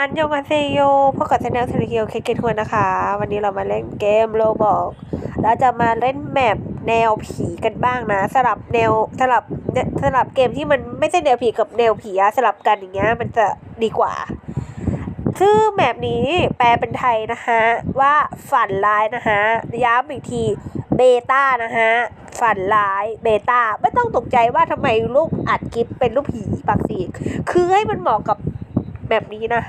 อันยองอาเซโยพบกับชาแนลเทเลเกียวเคเกตทวนนะคะ วันนี้เรามาเล่นเกมโรบอกเราจะมาเล่นแมปแนวผีกันบ้างนะสลับแนวสลับสลับเกมที่มันไม่ใช่แนวผีกับแนวผีอะสลับกันอย่างเงี้ยมันจะดีกว่า ชื่อแมปนี้แปลเป็นไทยนะคะว่าฝันร้ายนะคะย้ำอีกทีเบต้านะคะฝันร้ายเบต้าไม่ต้องตกใจว่าทำไมรูปอัดคลิปเป็นรูปผีปากสีคือให้มันเหมาะกับแบบนี้นะ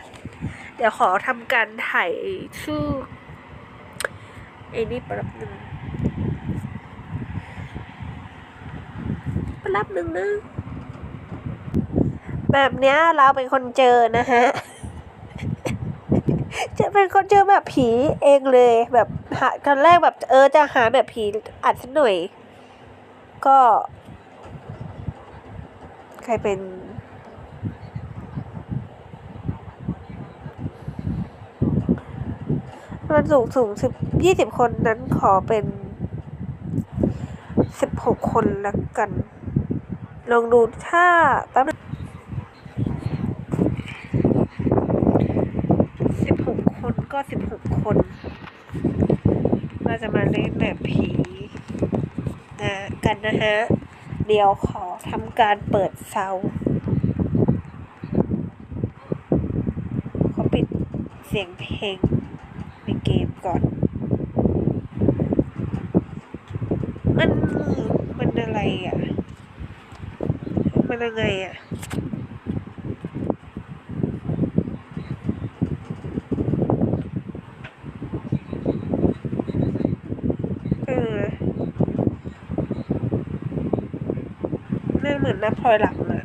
เดี๋ยวขอทำการถ่ายชื่อไอ้นี่แป๊บหนึ่งแป๊บหนึ่งนะแบบเนี้ยเราเป็นคนเจอนะฮะ จะเป็นคนเจอแบบผีเองเลยแบบหาตอนแรกแบบเออจะหาแบบผีอัดสักหน่อย ก็ ใครเป็น มันสูงสูงสิบยี่สิบคนนั้นขอเป็นสิบหกคนละกัน ลองดูถ้าแป๊บนึงสิบหกคนก็สิบหกคนเราจะมาเล่นแบบผีนะกันนะฮะ เดี๋ยวขอทำการเปิดเซาขอปิดเสียงเพลง กมก่อน มันมันอะไรอะ มันยังไงอะเออนั่นเหมือนนับพลอยหลังอะ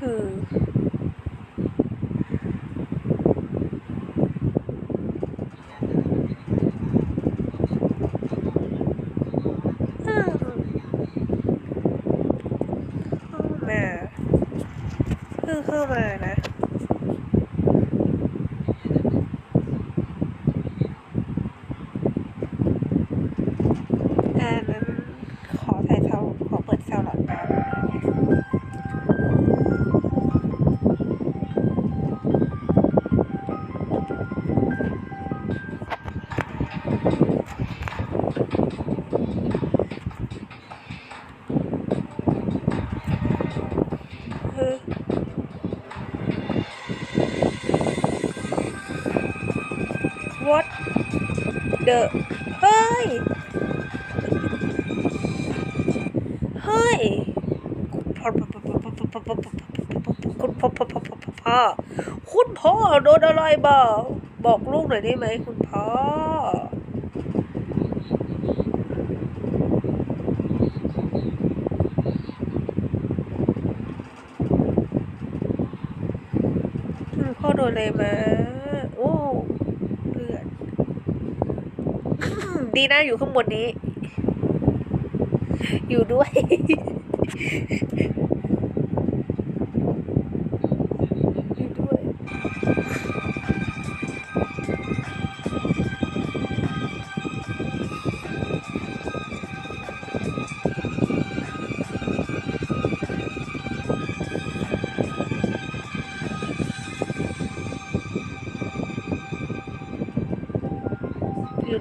คือ อืมเข้ามา เพิ่ คุณพ่อคุณพ่อพ่อพ่อคุณพ่อโดนอะไรบอกบอกลูกหน่อยได้ไหมคุณพ่อคุณพ่อโดนอะไรมาโอ้เลือดดีนะอยู่ข้างบนนี้ อยู่ด้วย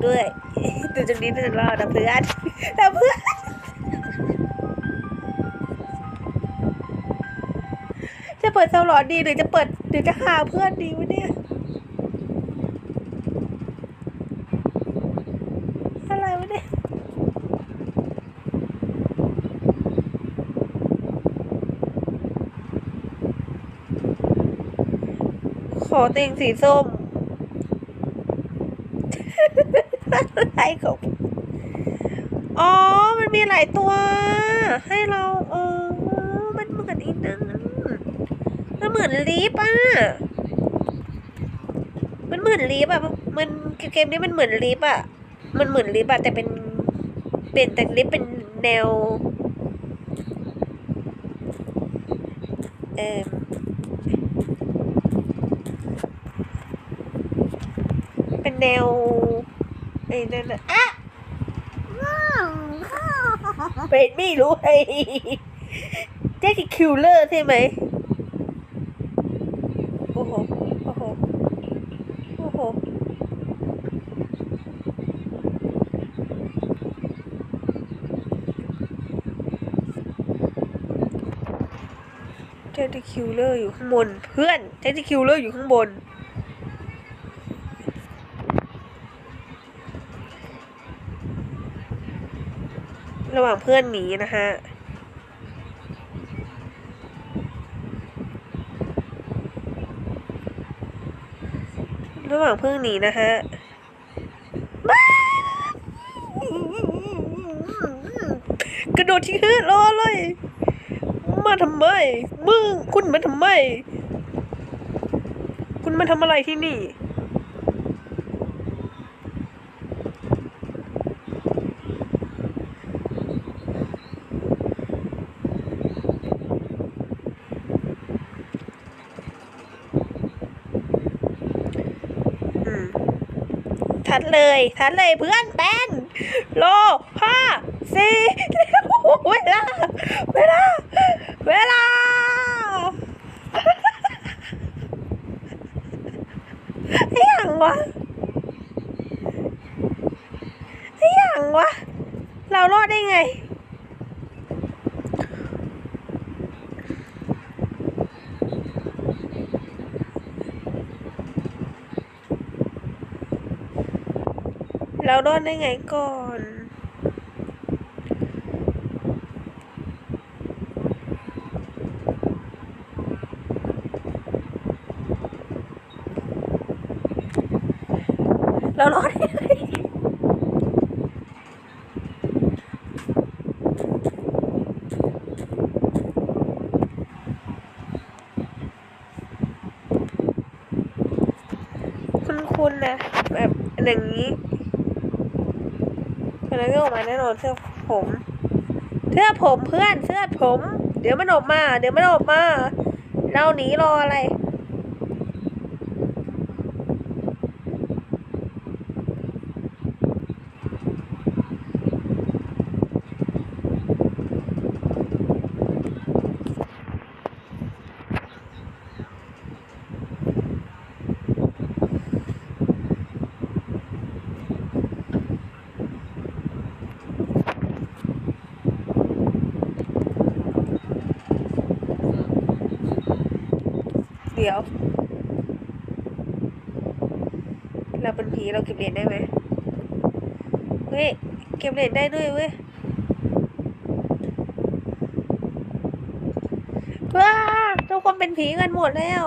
ด้วยดูตรงนี้จะรอดนะเพื่อนนะเพื่อนจะเปิดเซาหลอดดีหรือจะเปิดหรือจะหาเพื่อนดีวะเนี่ยอะไรวะเนี่ยขอเตียงสีส้ม อะไรของอ๋อ มันมีหลายตัว ให้เราเออมันเหมือนอีกนั่นมันเหมือนลิฟต์อะ มันเหมือนลิฟต์อะ มันเกมนี้มันเหมือนลิฟต์อะ มันเหมือนลิฟต์อะแต่เป็นเป็นแต่ลิฟเป็นแนว เออเป็นแนว ไอ้นั่นอะเป็นไม่รู้ไอ้เจ๊คือคิวเลอร์ใช่ไหมโอ้โห โอ้โห โอ้โห เจนที่คิวเลอร์อยู่ข้างบน เพื่อนเจนที่คิวเลอร์อยู่ข้างบน ระหว่างเพื่อนหนีนะฮะระหว่างเพื่อนหนีนะฮะกระโดดทิ้งฮืดรอเลยมาทำไมมึงคุณมาทำไม คุณมาทำอะไรที่นี่ ทัดเลยทัดเลยเพื่อนแป้นโลห้าสี่เวลา เวลา เวลาไอ้หยังวะไอ้หยังวะ เรารอดได้ไง เรารอดได้ไงก่อนเรารอดได้ไงคุณคุณนะ แบบอย่างนี้ แล้วก็ออกมาแน่นอนเสื้อผมเสื้อผมเพื่อนเสื้อผม เดี๋ยวมันออกมา เดี๋ยวมันออกมาเราหนีรออะไร เดี๋ยว เราเป็นผีเราเก็บเหรียญได้ไหมเฮ้ย เก็บเหรียญได้ด้วยเว้ยว้าทุกคนเป็นผีกันหมดแล้ว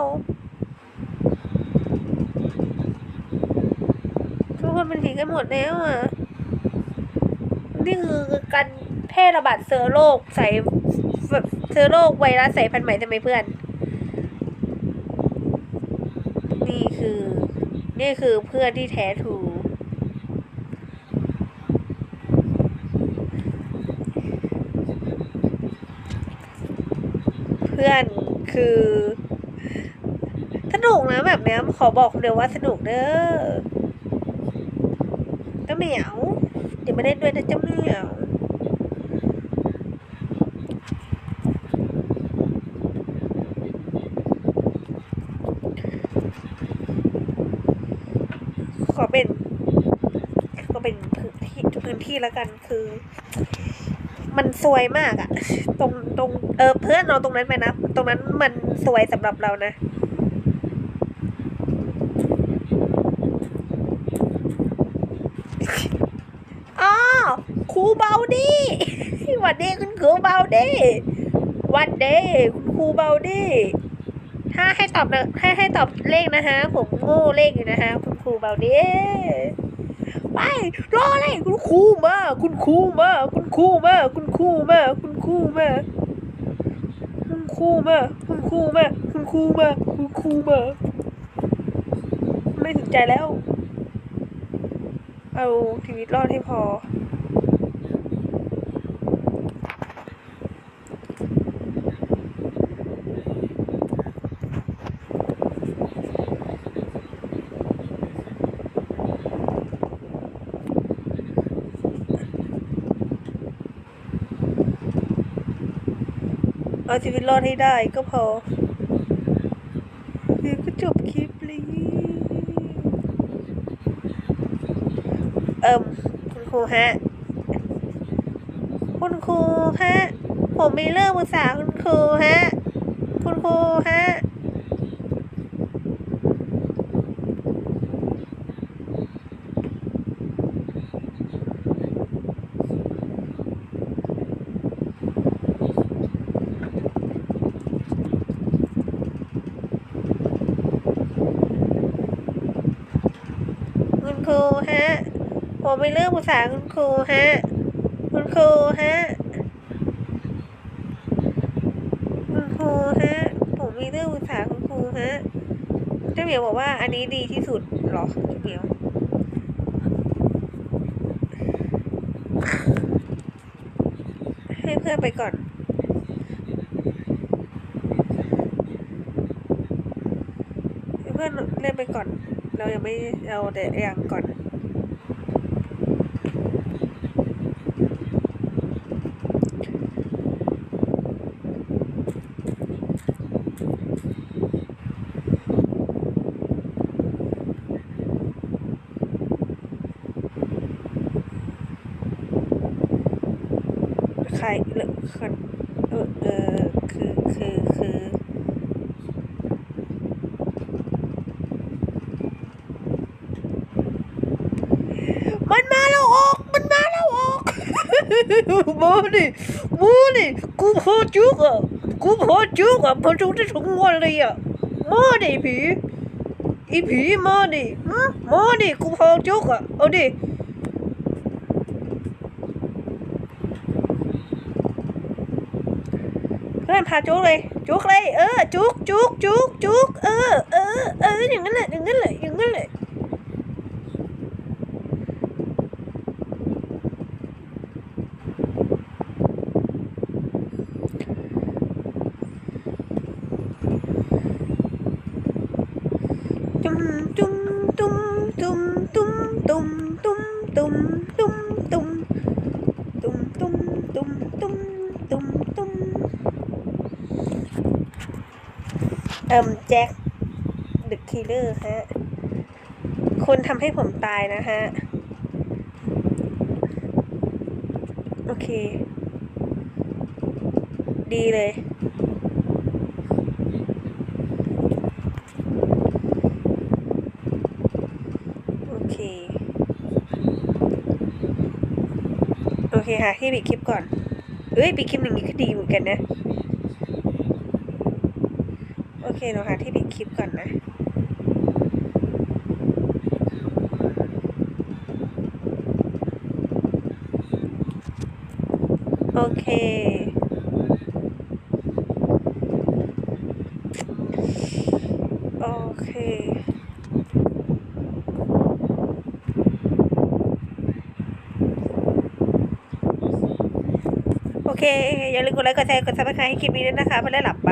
ทุกคนเป็นผีกันหมดแล้วอะนี่คือการแพร่ระบาดเชื้อโรคสายเชื้อโรคไวรัสสายพันธุ์ใหม่ใช่ไหมเพื่อนคือ นี่คือเพื่อนที่แท้ทรูเพื่อนคือสนุกนะแบบเนี้ยขอบอกเดียวว่าสนุกเด้อเจ้าเหมียวเดี๋ยวมาเล่นด้วยนะเจ้าเหมียว ข อเป็น ก็เป็นพื้นที่พื้นที่แล้วกันคือ มันซวยมากอะตรงตรงเออเพื่อนเราตรงนั้นไปนะตรงนั้นมันซวยสำหรับเรานะอ๋อครูเบาดีวันดีคุณครูเบาดีวันดีคุณครูเบาดี้าให้ตอบนะให้ให้ตอบเลขนะฮะ ผมโง่เลขอยู่นะฮะ คุณครูเบาดีไปรอเลยคุณครูมา คุณครูมา คุณครูมา คุณครูมา คุณครูมาคุณครูมาคุณครูมาคุณครูมาคุณครูมาไม่สนใจแล้ว เอาชีวิตรอดให้พอ เอาชีวิตรอดให้ได้ก็พอเดี๋ยวก็จบคลิปเลยเอิมคุณครูฮะ คุณครูฮะ ผมมีเรื่องปรึกษาคุณครูฮะ คุณครูฮะ คุณครูฮะ ผมมีเรื่องปรึกษาคุณครูฮะ คุณครูฮะ คุณครูฮะ ผมมีเรื่องปรึกษาคุณครูฮะเจ้าเหมียวบอกว่าอันนี้ดีที่สุดหรอเจ้าเหมียวให้เพื่อนไปก่อนให้เพื่อนเล่นไปก่อน เรายังไม่เอาแต่ยังก่อนใครหรือคนเออเออคือคือคือ bố này bố này cúp hô trước à cúp hô trước à bố chúng ta chúng ngon đi à. Bố này phí ý phí mơ đi mơ này cúp hô trước à ô đi cứ làm hà chuốc đi chuốc đi ơ ừ, chuốc chuốc chuốc chuốc ơ ơ ơ đừng ngắt này đừng ngắt này đừng ngắt này. จุ้มจุ้มตุ้มตุ้มตุ้มตุ้มตุ้มตุ้มตุ้มตุ้มตุ้มตุ้มตุ้มตุ้มตุ้มตุ้มเอิมแจ็คดึกคิลเลอร์ฮะคุณทำให้ผมตายนะฮะ โอเค ดีเลย โอเค โอเคค่ะที่ปิดคลิปก่อนเอ้ยปิดคลิปอย่างนี้ก็ดีเหมือนกันนะ โอเคเนาะค่ะที่ปิดคลิปก่อนนะโอเค โอเค โอ เค อย่าลืมกดไลค์กดแชร์กดซับสไครต์ให้คลิปนี้ด้วยนะคะเพื่อได้หลับปะ